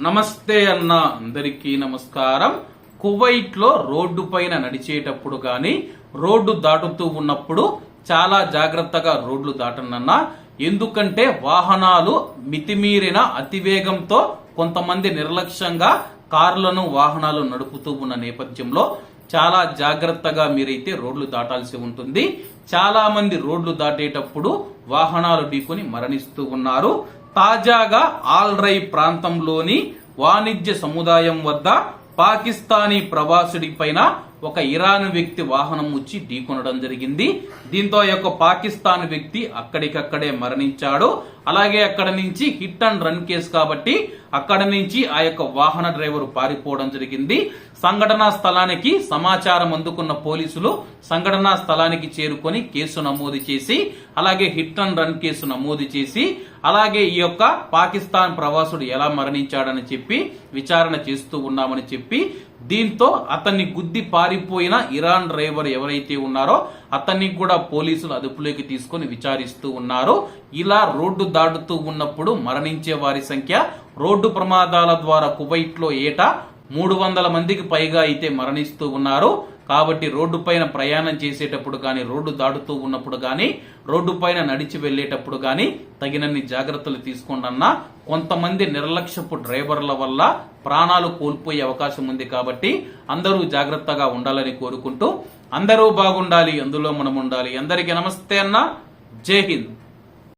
నమస్తే అన్న అందరికీ నమస్కారం. కువైట్లో రోడ్డు పైన నడిచేటప్పుడు గాని రోడ్డు దాటుతూ ఉన్నప్పుడు చాలా జాగ్రత్తగా రోడ్లు దాటనన్నా. ఎందుకంటే వాహనాలు మితిమీరిన అతివేగంతో కొంతమంది నిర్లక్ష్యంగా కార్లను వాహనాలు నడుపుతూ ఉన్న నేపథ్యంలో చాలా జాగ్రత్తగా మీరైతే రోడ్లు దాటాల్సి ఉంటుంది. చాలా మంది రోడ్లు దాటేటప్పుడు వాహనాలు ఢీకొని మరణిస్తూ ఉన్నారు. తాజాగా ఆల్రై ప్రాంతంలోని వాణిజ్య సముదాయం వద్ద పాకిస్తానీ ప్రవాసుడి పైన ఒక ఇరాన్ వ్యక్తి వాహనం వచ్చి ఢీకొనడం జరిగింది. దీంతో ఆ యొక్క పాకిస్తాన్ వ్యక్తి అక్కడికక్కడే మరణించాడు. అలాగే అక్కడ నుంచి హిట్ అండ్ రన్ కేసు కాబట్టి అక్కడ నుంచి ఆ యొక్క వాహన డ్రైవర్ పారిపోవడం జరిగింది. సంఘటనా స్థలానికి సమాచారం అందుకున్న పోలీసులు సంఘటనా స్థలానికి చేరుకొని కేసు నమోదు చేసి అలాగే హిట్ అండ్ రన్ కేసు నమోదు చేసి అలాగే ఈ యొక్క పాకిస్తాన్ ప్రవాసుడు ఎలా మరణించాడని చెప్పి విచారణ చేస్తూ ఉన్నామని చెప్పి దీంతో అతన్ని గుద్ది పారిపోయిన ఇరాన్ డ్రైవర్ ఎవరైతే ఉన్నారో అతన్ని కూడా పోలీసులు అదుపులోకి తీసుకొని విచారిస్తూ ఉన్నారు. ఇలా రోడ్డు దాటుతూ ఉన్నప్పుడు మరణించే వారి సంఖ్య రోడ్డు ప్రమాదాల ద్వారా కువైట్లో ఏటా మూడు వందల మందికి పైగా అయితే మరణిస్తూ ఉన్నారు. కాబట్టి రోడ్డు పైన ప్రయాణం చేసేటప్పుడు కానీ రోడ్డు దాటుతూ ఉన్నప్పుడు కానీ రోడ్డు పైన నడిచి వెళ్ళేటప్పుడు కానీ తగినన్ని జాగ్రత్తలు తీసుకోండన్నా కొంతమంది నిర్లక్ష్యపు డ్రైవర్ల వల్ల ప్రాణాలు కోల్పోయే అవకాశం ఉంది కాబట్టి అందరూ జాగ్రత్తగా ఉండాలని కోరుకుంటూ అందరూ బాగుండాలి అందులో మనం ఉండాలి. అందరికీ నమస్తే అన్న. జై హింద్.